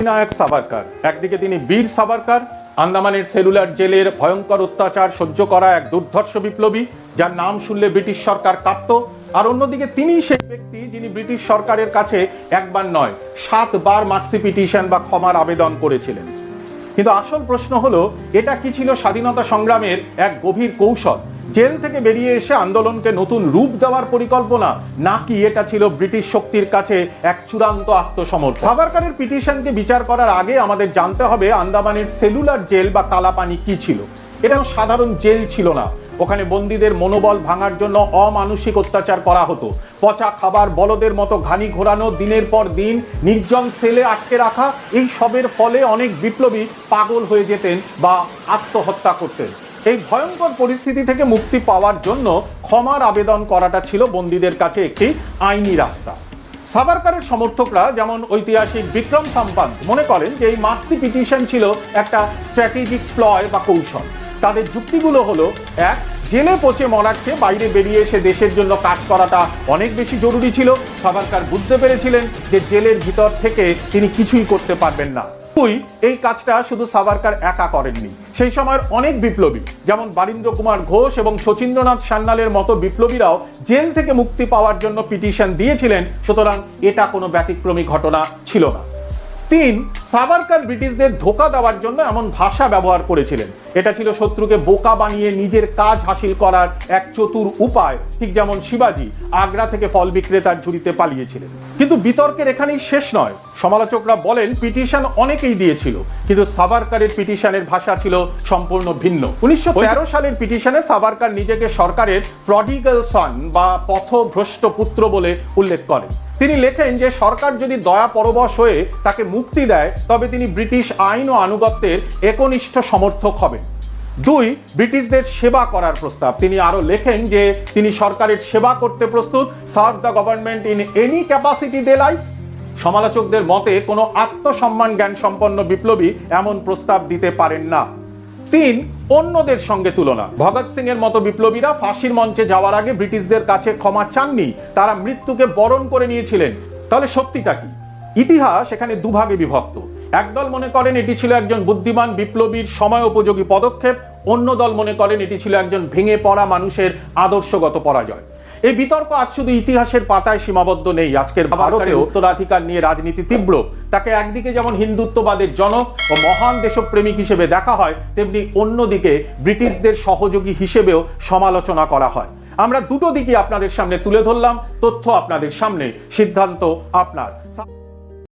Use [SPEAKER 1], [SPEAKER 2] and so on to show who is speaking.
[SPEAKER 1] বিনায়ক সাভারকার। একদিকে তিনি বীর সাভারকার, আন্দামানের সেলুলার জেলের ভয়ঙ্কর অত্যাচার সহ্য করা এক দুর্ধর্ষ বিপ্লবী, যার নাম শুনলে ব্রিটিশ সরকার কাঁপত, আর অন্যদিকে তিনি সেই ব্যক্তি যিনি ব্রিটিশ সরকারের কাছে একবার নয়, সাতবার মার্সি পিটিশন বা ক্ষমার আবেদন করেছিলেন। কিন্তু আসল প্রশ্ন হলো, এটা কি ছিল স্বাধীনতা সংগ্রামের এক গভীর কৌশল? জেল থেকে বেরিয়ে এসে আন্দোলনকে নতুন রূপ দেওয়ার পরিকল্পনা, নাকি এটা ছিল ব্রিটিশ শক্তির কাছে এক চূড়ান্ত আত্মসমর্পণ? সাভারকারের পিটিশনকে বিচার করার আগে আমাদের জানতে হবে আন্দামানের সেলুলার জেল বা কালাপানি কি ছিল। এটা সাধারণ জেল ছিল না। ওখানে বন্দীদের মনোবল ভাঙার জন্য অমানসিক অত্যাচার করা হতো। পচা খাবার, বলদের মতো ঘানি ঘোরানো, দিনের পর দিন নির্জন সেলে আটকে রাখা, এই সবের ফলে অনেক বিপ্লবী পাগল হয়ে যেতেন বা আত্মহত্যা করতেন। এই ভয়ঙ্কর পরিস্থিতি থেকে মুক্তি পাওয়ার জন্য ক্ষমার আবেদন করাটা ছিল বন্দীদের কাছে একটি আইনি রাস্তা। সাভারকারের সমর্থকরা যেমন ঐতিহাসিক বিক্রম সাম্পান্ত মনে করেন যে এই মার্সি পিটিশন ছিল একটা স্ট্র্যাটেজিক প্লয় বা কৌশল। তাদের যুক্তিগুলো হলো, এক, জেলে পচে মরার চেয়ে বাইরে বেরিয়ে এসে দেশের জন্য কাজ করাটা অনেক বেশি জরুরি ছিল। সাভারকার বুঝতে পেরেছিলেন যে জেলের ভিতর থেকে তিনি কিছুই করতে পারবেন না। দুই এই কাজটা শুধু সাভারকার একা করেননি। সেই সময়ের অনেক বিপ্লবী, যেমন বারীন্দ্র কুমার ঘোষ এবং শচীন্দ্রনাথ সান্যালের মতো বিপ্লবীরাও জেল থেকে মুক্তি পাওয়ার জন্য পিটিশন দিয়েছিলেন, সুতরাং এটা কোনো ব্যতিক্রমী ঘটনা ছিল না। তিন সাভারকার ব্রিটিশদের ধোকা দেওয়ার জন্য এমন ভাষা ব্যবহার করেছিলেন। এটা ছিল শত্রুকে বোকা বানিয়ে নিজের কাজ হাসিল করার এক চতুর উপায়। ঠিক যেমন শিবাজি আগ্রা থেকে ফল বিক্রেতার ঝুড়িতে পালিয়েছিলেন। কিন্তু বিতর্কের এখানেই শেষ নয়। সমালোচকরা বলেন, পিটিশন অনেকেই দিয়েছিল। কিন্তু সাভারকারের পিটিশনের ভাষা ছিল সম্পূর্ণ ভিন্ন। উনিশশো তেরো সালের পিটিশনে সাভারকার নিজেকে সরকারের প্রডিগাল সন বা পথভ্রষ্ট পুত্র বলে উল্লেখ করেন। তিনি লেখেন যে সরকার যদি দয়া পরবশ হয়ে তাকে মুক্তি দেয়, তবে তিনি ব্রিটিশ আইন ও আনুগত্যের একনিষ্ঠ সমর্থক হবেন। দুই, ব্রিটিশদের সেবা করার প্রস্তাব। তিনি আরও লেখেন যে তিনি সরকারের সেবা করতে প্রস্তুত। Serve the government in any capacity they like সমালোচকদের মতে, কোনো আত্মসম্মান জ্ঞান সম্পন্ন বিপ্লবী এমন প্রস্তাব দিতে পারেন না। তিন অন্যদের সঙ্গে তুলনা। ভগৎ সিং এর মতো বিপ্লবীরা ফাঁসির মঞ্চে যাওয়ার আগে ব্রিটিশদের কাছে ক্ষমা চাননি, তারা মৃত্যুকে বরণ করে নিয়েছিলেন। তাহলে সত্যিটা কি? ইতিহাস এখানে দুভাগে বিভক্ত। একদল মনে করেন এটি ছিল একজন বুদ্ধিমান বিপ্লবীর সময় উপযোগী পদক্ষেপ, অন্য দল মনে করেন এটি ছিল একজন ভেঙে পড়া মানুষের আদর্শগত পরাজয়। এই বিতর্ক আজ শুধু ইতিহাসের পাতায় সীমাবদ্ধ নেই। আজকের ভারতে উত্তরাধিকার নিয়ে রাজনীতি তীব্র। তাকে একদিকে যেমন হিন্দুত্ববাদের জনক ও মহান দেশপ্রেমিক হিসেবে দেখা হয় তেমনি অন্যদিকে ব্রিটিশদের সহযোগী হিসেবেও সমালোচনা করা হয়। আমরা দুটো দিকই আপনাদের সামনে তুলে ধরলাম। তথ্য আপনাদের সামনে সিদ্ধান্ত আপনার।